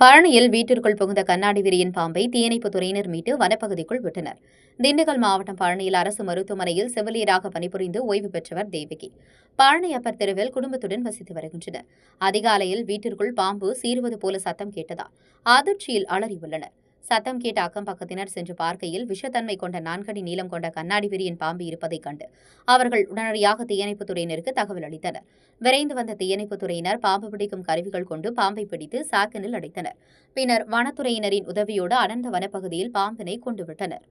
பழனியில் வீட்டிற்குள் புகுந்த கண்ணாடி விரியின் பாம்பை தீயணைப்புத் துறையினர் மீட்டு வனப்பகுதிக்குள் விட்டனர். திண்டுக்கல் மாவட்டம் பழனியில் அரசு மருத்துவமனையில் செவிலியராக பணிபுரிந்து ஓய்வு பெற்றவர் தேவகி. பழனி அப்பர் தெருவில் குடும்பத்துடன் வசித்து வருகின்றனர். அதிகாலையில் வீட்டிற்குள் பாம்பு சீறுவது போல சத்தம் கேட்டதால் அதிர்ச்சியில் அலறியுள்ளனர். சத்தம் கேட்ட அக்கம் பக்கத்தினர் சென்று பார்க்கையில் விஷத்தன்மை கொண்ட நான்கடி நீளம் கொண்ட கண்ணாடி விரியின் பாம்பு இருப்பதைக் கண்டு அவர்கள் உடனடியாக தீயணைப்புத் துறையினருக்கு தகவல் அளித்தனர். விரைந்து வந்த தீயணைப்புத் துறையினர் பாம்பு பிடிக்கும் கருவிகள் கொண்டு பாம்பை பிடித்து சாக்கினில் அடைத்தனர். பின்னர் வனத்துறையினரின் உதவியோடு அடர்ந்த வனப்பகுதியில் பாம்பினை கொண்டுவிட்டனர்